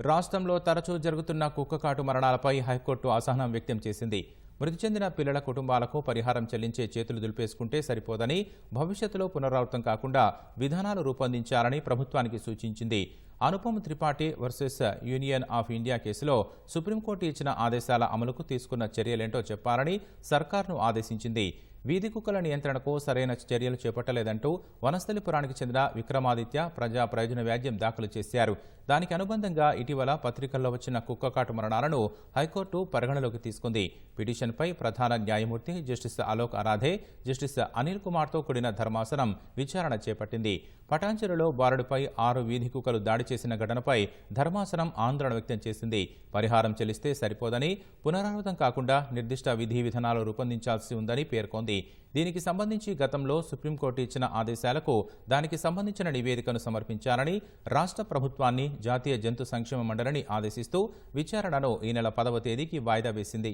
రాష్ట్రంలో తరచూ జరుగుతున్న కుక్కకాటు మరణాలపై హైకోర్టు అసహనం వ్యక్తం చేసింది. మృతి చెందిన పిల్లల కుటుంబాలకు పరిహారం చెల్లించే చేతులు దులిపేసుకుంటే సరిపోదని భవిష్యత్తులో పునరావృతం కాకుండా విధానాలు రూపొందించాలని ప్రభుత్వానికి సూచించింది. Anupam Tripathi versus union of India కేసులో సుప్రీంకోర్టు ఇచ్చిన ఆదేశాల అమలుకు తీసుకున్న చర్యలేంటో చెప్పాలని సర్కార్ను ఆదేశించింది. వీధి కుక్కల నియంత్రణకు సరైన చర్యలు చేపట్టలేదంటూ వనస్థలిపురానికి చెందిన విక్రమాదిత్య ప్రజా ప్రయోజన వ్యాజ్యం దాఖలు చేశారు. దానికి అనుబంధంగా ఇటీవల పత్రికల్లో వచ్చిన కుక్కకాటు మరణాలను హైకోర్టు పరిగణలోకి తీసుకుంది. పిటిషన్పై ప్రధాన న్యాయమూర్తి జస్టిస్ అలోక్ అరాధే జస్టిస్ అనిల్ కుమార్తో కూడిన ధర్మాసనం విచారణ చేపట్టింది. పటాంచెరులో బారుడుపై ఆరు వీధి కుక్కలు దాడి చేసిన ఘటనపై ధర్మాసనం ఆందోళన వ్యక్తం చేసింది. పరిహారం చెల్లిస్తే సరిపోదని పునరావృతం కాకుండా నిర్దిష్ట విధి విధానాలు రూపొందించాల్సి ఉందని పేర్కొంది. దీనికి సంబంధించి గతంలో సుప్రీంకోర్టు ఇచ్చిన ఆదేశాలకు దానికి సంబంధించిన నివేదికను సమర్పించాలని రాష్ట్ర ప్రభుత్వాన్ని జాతీయ జంతు సంక్షేమ మండలిని ఆదేశిస్తూ విచారణను ఈ నెల పదవ తేదీకి వాయిదా వేసింది.